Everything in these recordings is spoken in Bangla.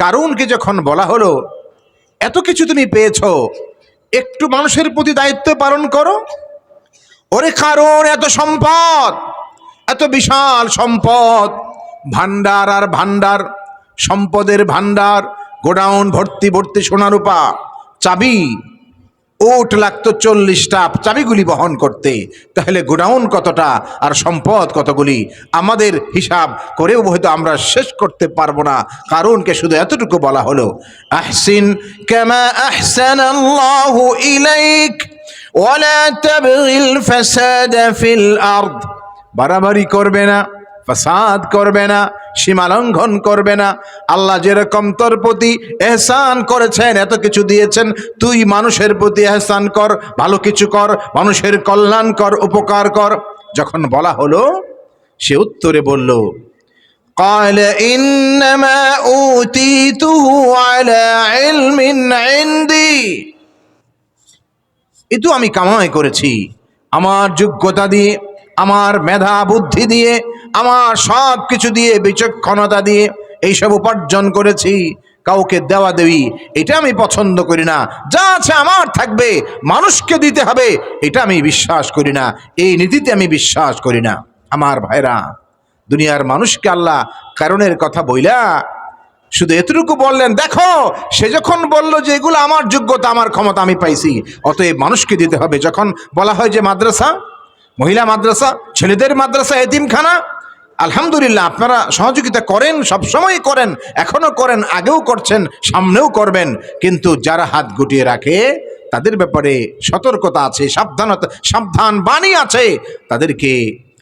কারুনকে যখন বলা হলো, এত কিছু তুমি পেয়েছ, একটু মানুষের প্রতি দায়িত্ব পালন করো? ওরে কারণ এত সম্পদ, এত বিশাল সম্পদ ভান্ডার আর ভান্ডার সম্পদের ভান্ডার গোডাউন ভর্তি ভর্তি সোনারূপা, চাবি ওট লাগতো চল্লিশটা চাবিগুলি বহন করতে। তাহলে গোডাউন কতটা আর সম্পদ কতগুলি? আমাদের হিসাব করেও হয়তো আমরা শেষ করতে পারব না। কারণকে শুধু এতটুকু বলা হলো, আহসিন ফিল বাড়াবাড়ি করবে না, ফাসাদ করবে না সীমালঙ্ঘন করবে না আল্লাহ যেরকম তোর প্রতি এহসান করেছেন এত কিছু দিয়েছেন তুই মানুষের প্রতি এহসান কর ভালো কিছু কর মানুষের কল্যাণ কর উপকার কর যখন বলা হলো সে উত্তরে বলল قال إنما أوتيته على علم عندي এ তো আমি কামাই করেছি আমার যোগ্যতা দিয়ে আমার মেধা বুদ্ধি দিয়ে, আমার সব কিছু দিয়ে, বিচক্ষণতা দিয়ে এইসব উপার্জন করেছি, কাউকে দেওয়া দেবী, এটা আমি পছন্দ করি না। যা আছে আমার থাকবে, মানুষকে দিতে হবে, এটা আমি বিশ্বাস করি না। এই নীতিতে আমি বিশ্বাস করি না। আমার ভাইরা, দুনিয়ার মানুষকে আল্লাহ কারণের কথা বইলা শুধু এতটুকু বললেন, দেখো, সে যখন বলল যে এগুলো আমার যোগ্যতা, আমার ক্ষমতা আমি পাইছি, অতএব মানুষকে দিতে হবে। যখন বলা হয় যে মাদ্রাসা মহিলা মাদ্রাসা, ছেলেদের মাদ্রাসা, এতিমখানা। আলহামদুলিল্লাহ, আপনারা সহযোগিতা করেন সবসময় করেন, এখনও করেন, আগেও করছেন, সামনেও করবেন। কিন্তু যারা হাত গুটিয়ে রাখে, তাদের ব্যাপারে সতর্কতা আছে, সাবধানতা, সাবধান বাণী আছে। তাদেরকে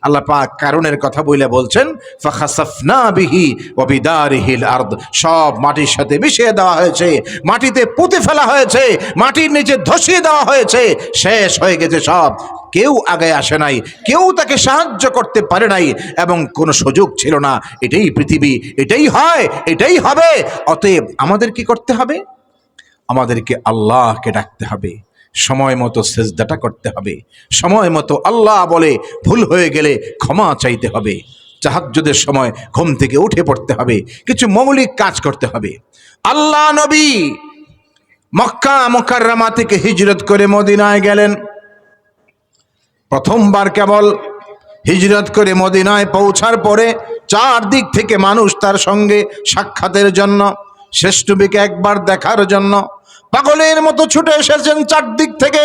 আল্লাহ পাক কারণের কথা বলে বলছেন, ফাখাসাফনা বিহি ওবিদারিহিল আরদ। সব মাটির সাথে মিশিয়ে দেওয়া হয়েছে, মাটিতে পুঁতে ফেলা হয়েছে, মাটির নিচে ধসিয়ে দেওয়া হয়েছে, শেষ হয়ে গেছে সব। কেউ আগে আসে নাই, কেউ তাকে সাহায্য করতে পারে নাই এবং কোনো সুযোগ ছিল না। এটাই পৃথিবী, এটাই হয়, এটাই হবে। অতএব আমাদের কি করতে হবে? আমাদেরকে আল্লাহকে ডাকতে হবে। সময় মতো সেজদাটা করতে হবে। সময় মতো আল্লাহ বলে ভুল হয়ে গেলে ক্ষমা চাইতে হবে। চাহাজ্যদের সময় ঘুম থেকে উঠে পড়তে হবে। কিছু মৌলিক কাজ করতে হবে। আল্লাহ নবী মক্কা মোকাররামা থেকে হিজরত করে মদিনায় গেলেন। প্রথমবার কেবল হিজরত করে মদিনায় পৌঁছার পরে চার দিক থেকে মানুষ তার সঙ্গে সাক্ষাতের জন্য শেষ একবার দেখার জন্য পাগলের মতো ছুটে এসেছেন চারদিক থেকে।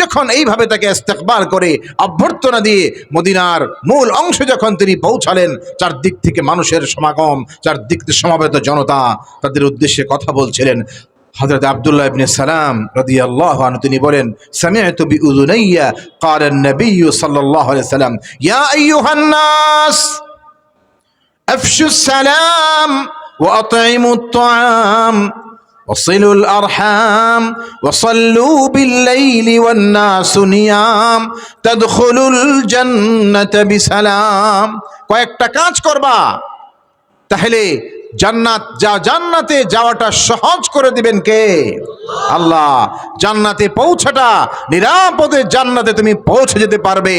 যখন এইভাবে তাকে ইস্তেকবার করে অভ্যর্থনা দিয়ে মদিনার মূল অংশ যখন তিনি পৌঁছালেন, চারদিক থেকে মানুষের সমাগম, চারদিক থেকে সমাবেত জনতা তাদের উদ্দেশ্যে কথা বলছিলেন। হজরত আবদুল্লাহ ইবনে সালাম রদি আল্লাহ তিনি বলেন, সামিআতু বিউযুনাইয়া ক্বালা নবী সাল্লাল্লাহু আলাইহি সাল্লাম, ইয়া আইয়ুহান নাস, আফশু সালাম ওয়া আতঈমুত তাআম وصلوا الارحام وصلوا بالليل والناس نيام تدخلوا الجنه بسلام কয়েকটা কাজ করবা তাহলে জান্নাত, যা জান্নাতে যাওয়াটা সহজ করে দিবেন কে? আল্লাহ, জান্নাতে পৌঁছাটা নিরাপদে জান্নাতে তুমি পৌঁছে যেতে পারবে।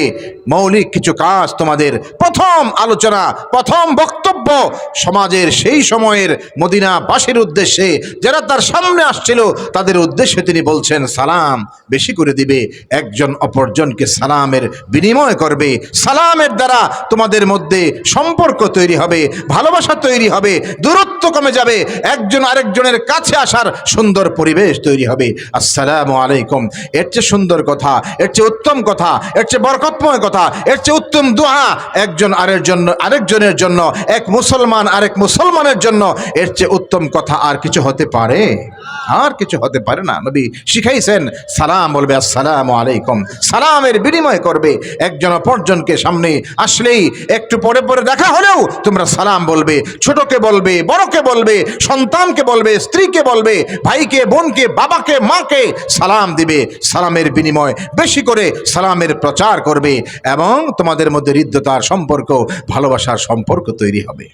মৌলিক কিছু কাজ তোমাদের প্রথম আলোচনা, প্রথম বক্তব্য সমাজের সেই সময়ের মদিনাবাসীর উদ্দেশ্যে, যারা তার সামনে আসছিল, তাদের উদ্দেশ্যে তিনি বলছেন, সালাম বেশি করে দিবে, একজন অপরজনকে সালামের বিনিময় করবে। সালামের দ্বারা তোমাদের মধ্যে সম্পর্ক তৈরি হবে, ভালোবাসা তৈরি হবে দূরত্ব কমে যাবে। একজন আরেকজনের কাছে আসার সুন্দর পরিবেশ তৈরি হবে। আসসালামু আলাইকুম। এর চেয়ে সুন্দর কথা, এর চেয়ে উত্তম কথা, এর চেয়ে বরকতময় কথা, এর চেয়ে উত্তম দোয়া একজন আরের জন্য আরেকজনের জন্য, এক মুসলমান আরেক মুসলমানের জন্য এর চেয়ে উত্তম কথা আর কিছু হতে পারে? আর কিছু হতে পারে না। নবী শিখাইছেন, সালাম বলবে, আসসালামু আলাইকুম। সালামের বিনিময় করবে একজন অপরজনকে সামনে আসলেই। একটু পরে পরে দেখা হলেও তোমরা সালাম বলবে, ছোটকে বলবে বলবে, বড়কে বলবে, সন্তানকে বলবে, স্ত্রীকে বলবে, ভাইকে, বোনকে, বাবাকে, মাকে সালাম দিবে, সালামের বিনিময় বেশি করে সালামের প্রচার করবে এবং তোমাদের মধ্যে হৃদ্যতার সম্পর্ক, ভালোবাসার সম্পর্ক তৈরি হবে।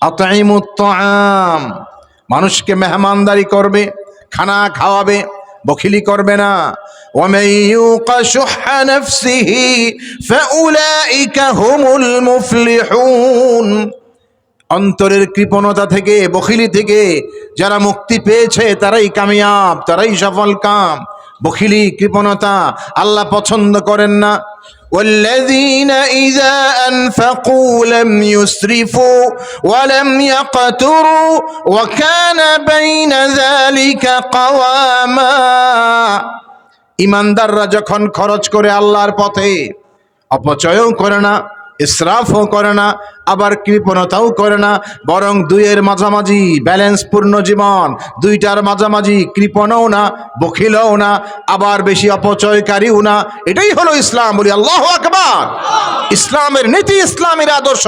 আতাইমুত্তাম মানুষকে মেহমানদারি করবে, খানা খাওয়াবে, বখিলি করবে না। ওমেইউকাশুহানফসিহি ফাউলাইকা হুমুল মুফলিহুন। অন্তরের কৃপণতা থেকে বখিলি থেকে যারা মুক্তি পেয়েছে তারাই কামিয়াব তারাই সফল কাম বখিলি কৃপণতা আল্লাহ পছন্দ করেন না والذين إذا أنفقوا لم يسرفوا ولم يقتروا وكان بين ذلك قواما ইমানদাররা যখন খরচ করে আল্লাহর পথে অপচয়ও করে না ইসরাফও করে না, আবার কৃপণতাও করে না, বরং দুইয়ের মাঝামাঝি ব্যালেন্স পূর্ণ জীবন, দুইটার মাঝামাঝি কৃপণও না, বখিলও না, আবার বেশি অপচয়কারীও না। এটাই হলো ইসলাম, বলি আল্লাহ আকবার। ইসলামের নীতি, ইসলামের আদর্শ,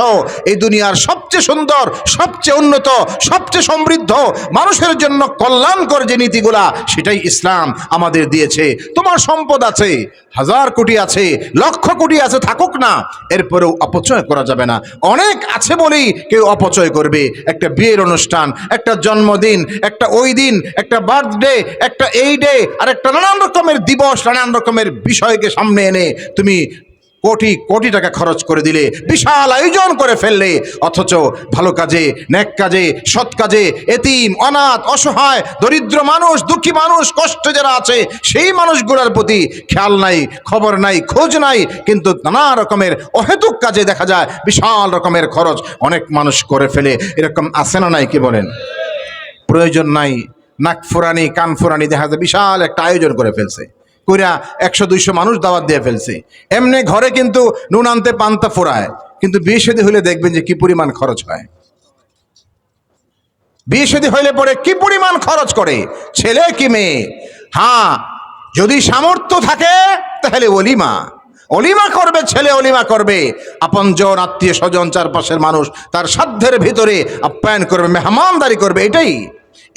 এই দুনিয়ার সবচেয়ে সুন্দর, সবচেয়ে উন্নত, সবচেয়ে সমৃদ্ধ, মানুষের জন্য কল্যাণকর যে নীতিগুলা, সেটাই ইসলাম আমাদের দিয়েছে। তোমার সম্পদ আছে, হাজার কোটি আছে, লক্ষ কোটি আছে, থাকুক না, এরপরেও অপচয় করা যাবে না। অনেক আছে বলেই কেউ অপচয় করবে। একটা বিয়ের অনুষ্ঠান, একটা জন্মদিন, একটা ওই দিন, একটা বার্থডে, একটা এই ডে, আর একটা নানান রকমের দিবস, নানান রকমের বিষয়কে সামনে এনে তুমি কোটি কোটি টাকা খরচ করে দিলে, বিশাল আয়োজন করে ফেললে, অথচ ভালো কাজে, ন্যাক কাজে, সৎ কাজে, এতিম, অনাথ, অসহায়, দরিদ্র মানুষ, দুঃখী মানুষ, কষ্টে যারা আছে, সেই মানুষগুলোর প্রতি খেয়াল নাই, খবর নাই, খোঁজ নাই, কিন্তু নানা রকমের অহেতুক কাজে দেখা যায়, বিশাল রকমের খরচ অনেক মানুষ করে ফেলে। এরকম আছে না নাই, কি বলেন? প্রয়োজন নাই, নাক ফুরানি, কান ফুরানি দেখা যায়, বিশাল একটা আয়োজন করে ফেলছে। কইরা একশো, দুইশো মানুষ দাওয়াত দিয়ে ফেলছে। এমনি ঘরে কিন্তু নুন আনতে পান্তা ফোরায় কিন্তু বিয়ে শাদী হলে দেখবেন যে কি পরিমাণ খরচ হয়। বিয়ে শাদী হইলে পরে কি পরিমাণ খরচ করে? ছেলে কি মেয়ে? হ্যাঁ যদি সামর্থ্য থাকে, তাহলে অলিমা। অলিমা করবে, ছেলে অলিমা করবে। আপন আপনজন আত্মীয় স্বজন চারপাশের মানুষ তার সাধ্যের ভিতরে আপ্যায়ন করবে, মেহমানদারি করবে, এটাই।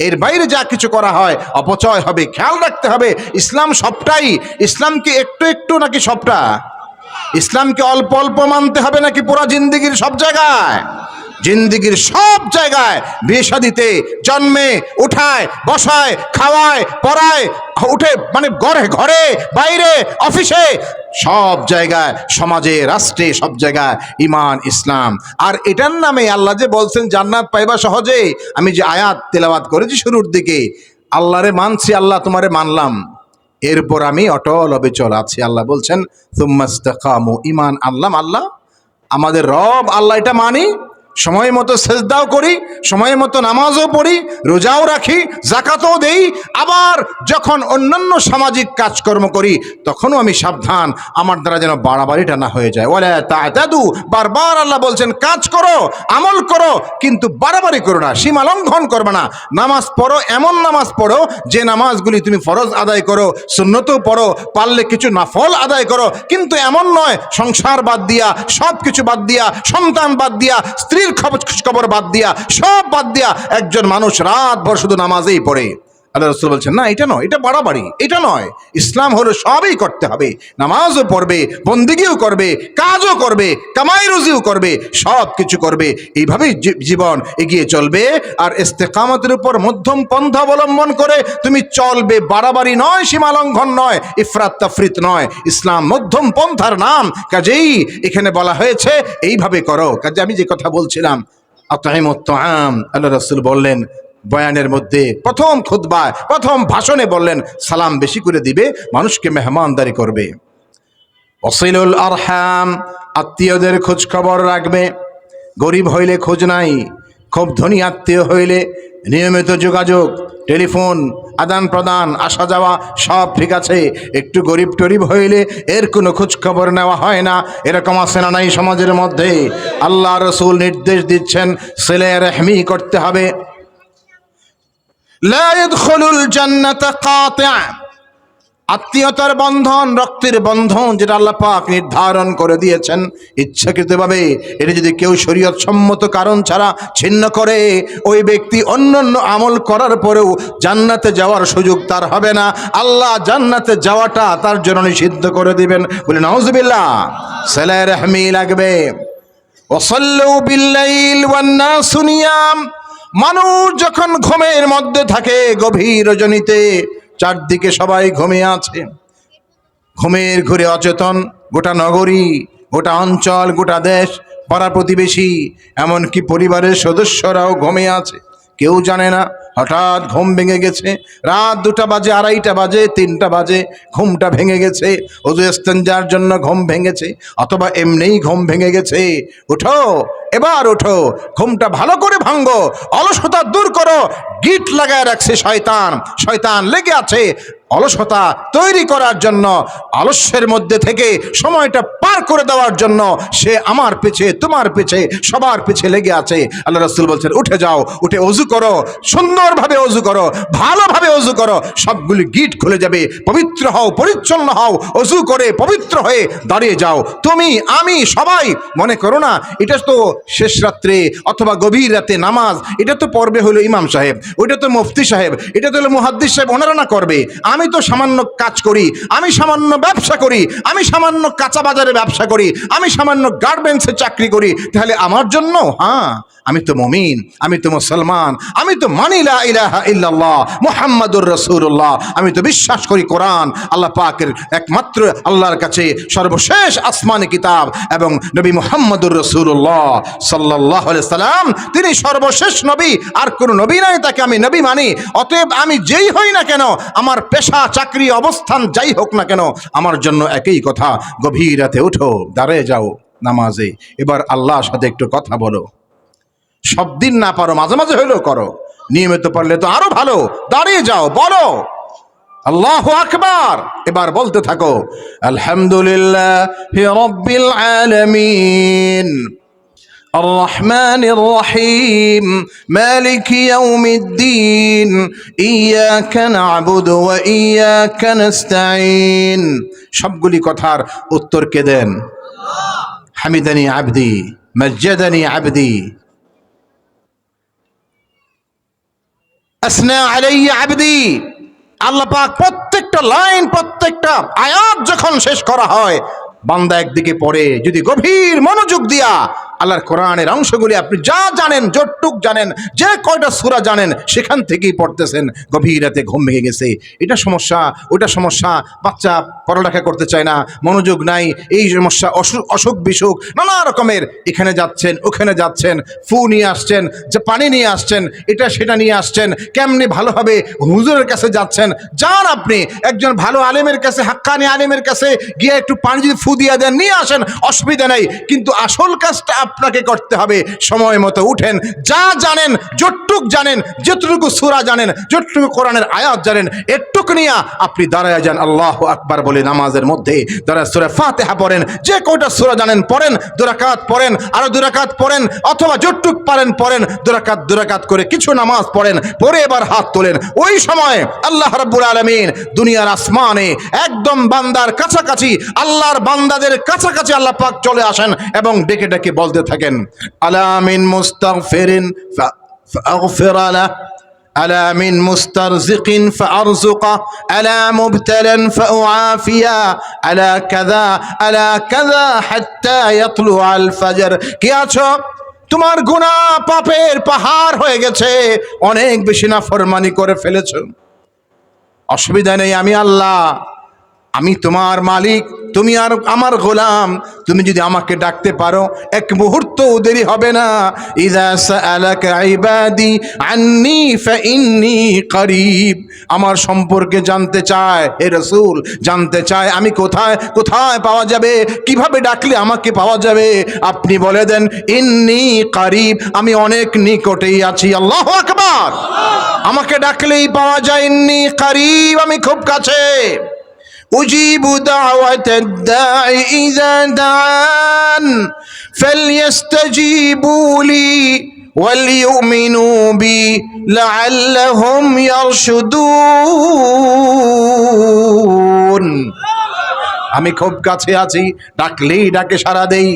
এর বাইরে যা কিছু করা হয়, অপচয় হবে, খেয়াল রাখতে হবে, ইসলাম সবটাই, ইসলাম কি একটু একটু নাকি সবটা? ইসলামকে অল্প অল্প মানতে হবে নাকি পুরা জিন্দিগির সব জায়গায়? জিন্দিগির সব জায়গায় বিয়ে জন্মে, উঠায়, বসায়, খাওয়ায়, পড়ায়, উঠে মানে ঘরে ঘরে, বাইরে, অফিসে, সব জায়গায়, সমাজে, রাষ্ট্রে, সব জায়গায় ইমান ইসলাম। আর এটার নামে আল্লাহ যে বলছেন, জান্নাত পাইবা সহজে। আমি যে আয়াত তেলাওয়াত করেছি শুরুর দিকে, আল্লাহরে মানছি, আল্লাহ তোমারে মানলাম। এরপর আমি অটল অবিচল আছি। আল্লাহ বলছেন তুম্মাস্তাকামু ইমান আল্লাহ আল্লাহ। আমাদের রব আল্লাহ এটা মানি সময় মতো সেজদাও করি, সময় মতো নামাজও পড়ি, রোজাও রাখি, জাকাতও দেই। আবার যখন অন্যান্য সামাজিক কাজকর্ম করি, তখনও আমি সাবধান, আমার দ্বারা যেন বাড়াবাড়িটা না হয়ে যায়। ওলে তা দাদু বারবার আল্লাহ বলছেন, কাজ করো, আমল করো, কিন্তু বাড়াবাড়ি করো না, সীমা লঙ্ঘন করবে না। নামাজ পড়ো, এমন নামাজ পড়ো, যে নামাজগুলি তুমি ফরজ আদায় করো, সুন্নতও পড়ো, পারলে কিছু নাফল আদায় করো, কিন্তু এমন নয়, সংসার বাদ দিয়া সব কিছু বাদ দিয়া, সন্তান বাদ দিয়া স্ত্রীর খবর খবর বাদ দিয়া, সব বাদ দিয়া একজন মানুষ রাত ভর শুধু নামাজেই পড়ে। আল্লাহ রসুল বলছেন, না, এটা নয়, এটা বাড়াবাড়ি, এটা নয়। ইসলাম হলো সবই করতে হবে। নামাজও পড়বে, বন্দিগিও করবে, কাজও করবে, কামাই রুজিও করবে সব কিছু করবে। এইভাবেই জীবন এগিয়ে চলবে আর ইস্তেকামতের উপর মধ্যম পন্থা অবলম্বন করে তুমি চলবে। বাড়াবাড়ি নয় সীমালঙ্ঘন নয়, ইফরাত তাফরিত নয়। ইসলাম মধ্যম পন্থার নাম। কাজেই এখানে বলা হয়েছে, এইভাবে করো। কাজে আমি যে কথা বলছিলাম আতাহিমত্তাম আল্লাহ রসুল বললেন বয়ানের মধ্যে প্রথম খুতবায়, প্রথম ভাষণে বললেন, সালাম বেশি করে দিবে, মানুষকে মেহমানদারি করবে। অসিলুল আরহাম, আত্মীয়দের খোঁজ খবর রাখবে। গরিব হইলে খোঁজ নাই, খুব ধনী আত্মীয় হইলে নিয়মিত যোগাযোগ, টেলিফোন আদান প্রদান আসা যাওয়া সব ঠিক আছে। একটু গরিব টরিব হইলে এর কোনো খোঁজ খবর নেওয়া হয় না। এরকম আছে না নাই সমাজের মধ্যে? আল্লাহ রসুল নির্দেশ দিচ্ছেন, ছেলে রেহমি করতে হবে। আত্মীয়তার বন্ধন, রক্তের বন্ধন যেটা আল্লাহ পাক নির্ধারণ করে দিয়েছেন ইচ্ছাকৃতভাবে। এটা যদি কেউ শরীয়ত সম্মত কারণ ছাড়া ছিন্ন করে, ওই ব্যক্তি অন্যান্য আমল করার পরেও জান্নাতে যাওয়ার সুযোগ তার হবে না। আল্লাহ জান্নাতে যাওয়াটা তার জন্য নিষিদ্ধ করে দিবেন। বলে নওয়াজবিল্লাহ সেলাই রহমি লাগবে। ওসল্লু বিল্লাইল ওয়ান্নাসু নিয়াম। মানুষ যখন ঘুমের মধ্যে থাকে গভীর রজনীতে চারদিকে সবাই ঘুমিয়ে আছে। ঘুমের ঘুরে অচেতন, গোটা নগরী, গোটা অঞ্চল, গোটা দেশ, পাড়া প্রতিবেশী, এমনকি পরিবারের সদস্যরাও ঘুমিয়ে আছে। কেউ জানে না, হঠাৎ ঘুম ভেঙে গেছে। রাত দুটা বাজে, আড়াইটা বাজে, তিনটা বাজে, ঘুমটা ভেঙে গেছে। অজু ইস্তেঞ্জার জন্য ঘুম ভেঙেছে, অথবা এমনিই ঘুম ভেঙে গেছে। উঠো এবার ওঠো, ঘুমটা ভালো করে ভাঙ্গো অলসতা দূর করো, গিট লাগায় রাখছে শয়তান। শয়তান লেগে আছে অলসতা তৈরি করার জন্য, আলস্যের মধ্যে থেকে সময়টা পার করে দেওয়ার জন্য সে আমার পিছে, তোমার পিছে, সবার পিছে লেগে আছে। আল্লাহ রসুল বলছেন, উঠে যাও, উঠে অজু করো, সুন্দরভাবে অজু করো, ভালোভাবে অজু করো, সবগুলি গিট খুলে যাবে, পবিত্র হও, পরিচ্ছন্ন হও, অজু করে পবিত্র হয়ে দাঁড়িয়ে যাও। তুমি, আমি, সবাই, মনে করো না, এটা তো শেষ রাত্রে অথবা গভীর রাতে নামাজ, এটা তো পর্বে হলো ইমাম সাহেব, ওইটা তো মুফতি সাহেব, এটা তো হলো মুহাদ্দিস সাহেব, ওনারা না করবে। আমি তো সামান্য কাজ করি, আমি সামান্য ব্যবসা করি, আমি সামান্য কাঁচা বাজারে ব্যবসা করি, আমি সামান্য গার্মেন্টসে চাকরি করি, তাহলে আমার জন্য? হ্যাঁ। আমি তো মমিন, আমি তো মুসলমান, আমি তো মানি লা ইলাহা ইল্লাল্লাহ, মুহাম্মাদুর রাসূলুল্লাহ। আমি তো বিশ্বাস করি কোরআন, আল্লাহ পাকের একমাত্র আল্লাহর কাছে সর্বশেষ আসমানি কিতাব এবং নবী মুহাম্মাদুর রাসূলুল্লাহ সাল্লাল্লাহু আলাইহি সাল্লাম, তিনি সর্বশেষ নবী, আর কোন নবী নাই তাকে আমি নবী মানি। অতএব আমি যেই হই না কেন, আমার পেশা, চাকরি, অবস্থান যাই হোক না কেন, আমার জন্য একই কথা গভীর রাতে উঠো, দাঁড়িয়ে যাও নামাজে। এবার আল্লাহর সাথে একটু কথা বলো। সব দিন না পারো মাঝে মাঝে হইলেও করো নিয়মিত পারলে তো আরো ভালো দাঁড়িয়ে যাও বলো আল্লাহ আকবার এবার বলতে থাকো আলহামদুলিল্লাহ রব্বিল আলামিন الرحمن الرحيم مالك يوم الدين إياك نعبد وإياك نستعين সবগুলি কথার উত্তর কে দেন হামিদানি আবদি মজ্জাদানি আবদি আবদি। আল্লাহ পাক প্রত্যেকটা লাইন, প্রত্যেকটা আয়াত যখন শেষ করা হয়, বান্দা একদিকে পড়ে, যদি গভীর মনোযোগ দিয়া আল্লাহর কোরআনের অংশগুলি আপনি যা জানেন, যতটুক জানেন, যে কয়টা সুরা জানেন, সেখান থেকেই পড়তেছেন। গভীর রাতে ঘুম ভেঙে গেছে। এটা সমস্যা, ওটা সমস্যা। বাচ্চা পড়ালেখা করতে চায় না, মনোযোগ নাই, এই সমস্যা অসুখ অসুখ বিসুখ, নানা রকমের। এখানে যাচ্ছেন, ওখানে যাচ্ছেন, ফু নিয়ে আসছেন, যে পানি নিয়ে আসছেন, এটা সেটা নিয়ে আসছেন, কেমনি ভালোভাবে হুজুরের কাছে যাচ্ছেন। যান আপনি, একজন ভালো আলেমের কাছে, হাক্কানি আলেমের কাছে গিয়ে একটু পানি যদি ফু দিয়ে দেন, নিয়ে আসেন, অসুবিধা নেই। কিন্তু আসল কাজটা আপনাকে করতে হবে। সময় মতো উঠেন। যা জানেন, যতটুক জানেন, যতটুকু সুরা জানেন, যতটুকু কোরআনের আয়াত জানেন টুক নিয়ে আপনি দাঁড়ায় যান আল্লাহ আকবার বলে নামাজের মধ্যে যারা সুরে ফাতেহা পড়েন যে কয়টা সুরা জানেন পড়েন দুরাকাত পড়েন আরও দুরাকাত পড়েন অথবা যতটুক পারেন পড়েন দুরাকাত দুরাকাত করে কিছু নামাজ পড়েন পরে এবার হাত তোলেন ওই সময় আল্লাহ রব্বুল আলমিন দুনিয়ার আসমানে একদম বান্দার কাছাকাছি আল্লাহর বান্দাদের কাছাকাছি আল্লাহ পাক চলে আসেন এবং ডেকে ডেকে বলতে থাকেন আলামিন মুস্তাফেরিন ألا من مسترزق فأرزقه ألا مبتلا فأعافيه ألا كذا ألا كذا حتى يطلع الفجر কি আছো তোমার গুনাহ পাপের পাহাড় হয়ে গেছে অনেক বেশি না ফরমানি করে ফেলেছো অসুবিধা নেই আমি আল্লাহ আমি তোমার মালিক, তুমি আর আমার গোলাম, তুমি যদি আমাকে ডাকতে পারো, এক মুহূর্ত দেরি হবে না। করিব। আমার সম্পর্কে জানতে চায়, হে রসুল, জানতে চায়, আমি কোথায় কোথায় পাওয়া যাবে? কীভাবে ডাকলে আমাকে পাওয়া যাবে? আপনি বলে দেন, ইন্নি করিব। আমি অনেক নিকটেই আছি, আল্লাহ আকবার। আমাকে ডাকলেই পাওয়া যায়, ইন্নি করিব। আমি খুব কাছে। أجيب دعوة الداع إذا دعان فليستجيبوا لي وليؤمنوا بي لعلهم يرشدون আমি খুব কাছে আছি ডাকলেই ডাকে সারা দেই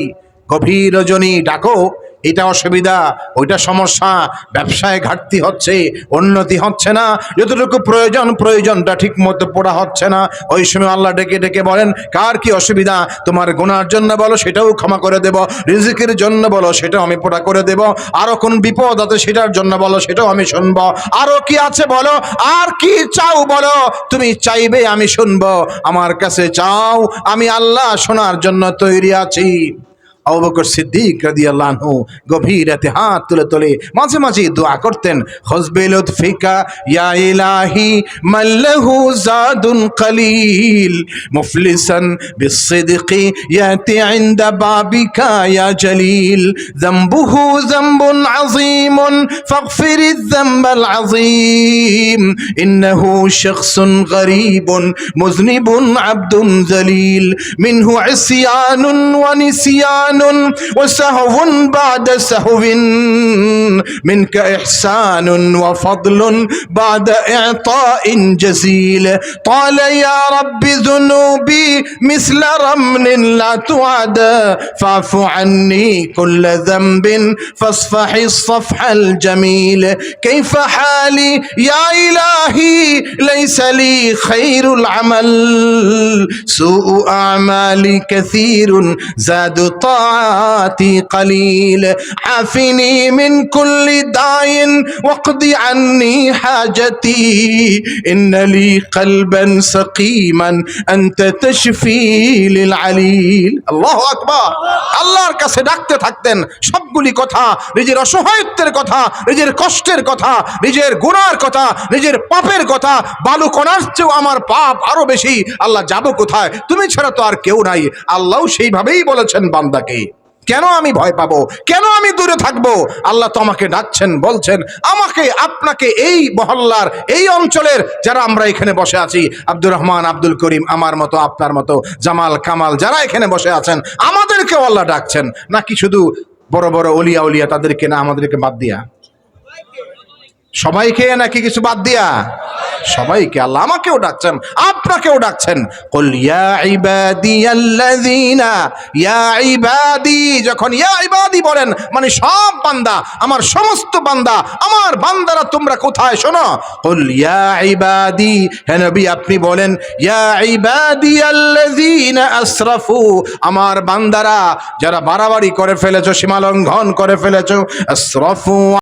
গভীর রজনী ডাকো এটা অসুবিধা, ওইটা সমস্যা, ব্যবসায় ঘাটতি হচ্ছে, উন্নতি হচ্ছে না, যতটুকু প্রয়োজন, প্রয়োজনটা ঠিক মতো পড়া হচ্ছে না। ওই সময় আল্লাহ ডেকে ডেকে বলেন, কার কি অসুবিধা? তোমার গোনার জন্য বলো, সেটাও ক্ষমা করে দেব। রিজিকের জন্য বলো, সেটাও আমি পোড়া করে দেব। আরও কোন বিপদ আছে সেটার জন্য বলো, সেটাও আমি শুনব। আরও কি আছে বলো, আর কি চাও বলো, তুমি চাইবে আমি শুনব। আমার কাছে চাও, আমি আল্লাহ শোনার জন্য তৈরি আছি। আবু বকর সিদ্দিক রাদিয়াল্লাহু আনহু গভীর রাতে হাত তুলে তুলে মাঝে মাঝে দোয়া করতেন হজবে লুৎফিকা ইয়া ইলাহি মাল্লাহু জাদুন কলিল মুফলিসান বিসিদকি ইয়াতি ইনদা বাবিকা ইয়া জলিল ذنبه ذنب عظيم فاغفر الذنب العظيم إنه شخص غريب مذنب عبد ذليل منه عصيان ونسيان وسهو بعد سهو منك إحسان وفضل بعد إعطاء جزيل. قال يا رب ذنوبي مثل رمل لا تعد. فاعف عني كل ذنب فاصفح الصفح الجميل. كيف حالي يا إلهي؟ ليس لي خير العمل. سوء أعمالي كثير زاد طاعاتي قليل عافني من كل داع واقض عني حاجتي إن لي قلبا سقيما أنت تشفي للعليل الله أكبر আল্লাহর কাছে ডাকতে থাকতেন সবগুলি কথা নিজের অসহায়ত্বের কথা নিজের কষ্টের কথা নিজের গুনার কথা নিজের পাপের কথা বালু কণার চেয়েও আমার পাপ আরো বেশি আল্লাহ যাব কোথায় তুমি ছাড়া তো আর কেউ নাই আল্লাহ সেইভাবেই বলেছেন বান্দাকে কেন আমি ভয় পাবো? কেন আমি দূরে থাকব? আল্লাহ তো আমাকে ডাকছেন, বলছেন, আমাকে, আপনাকে এই মহল্লার, এই অঞ্চলের যারা আমরা এখানে বসে আছি, আব্দুর রহমান, আব্দুল করিম, আমার মতো, আপনার মতো, জামাল, কামাল, যারা এখানে বসে আছেন, আমাদেরকেও আল্লাহ ডাকছেন। নাকি শুধু বড় বড় অলিয়া উলিয়া তাদেরকে না, আমাদেরকে বাদ দিয়া? সবাইকে নাকি কিছু বাদ দিয়া? সবাইকে আল্লাহ আমাকেও ডাকছেন, আপনাকেও ডাকছেন। কল ইয়া ইবাদিয়াল্লাযীনা, ইয়া ইবাদি, যখন ইয়া ইবাদি বলেন মানে সব বান্দা, আমার সমস্ত বান্দা, আমার বান্দারা তোমরা কোথায় শোনো? কল ইয়া ইবাদি, হে নবী আপনি বলেন, ইয়া ইবাদিয়াল্লাযীনা আসরাফু, আমার বান্দারা যারা বাড়াবাড়ি করে ফেলেছো সীমালঙ্ঘন করে ফেলেছো, আসরাফু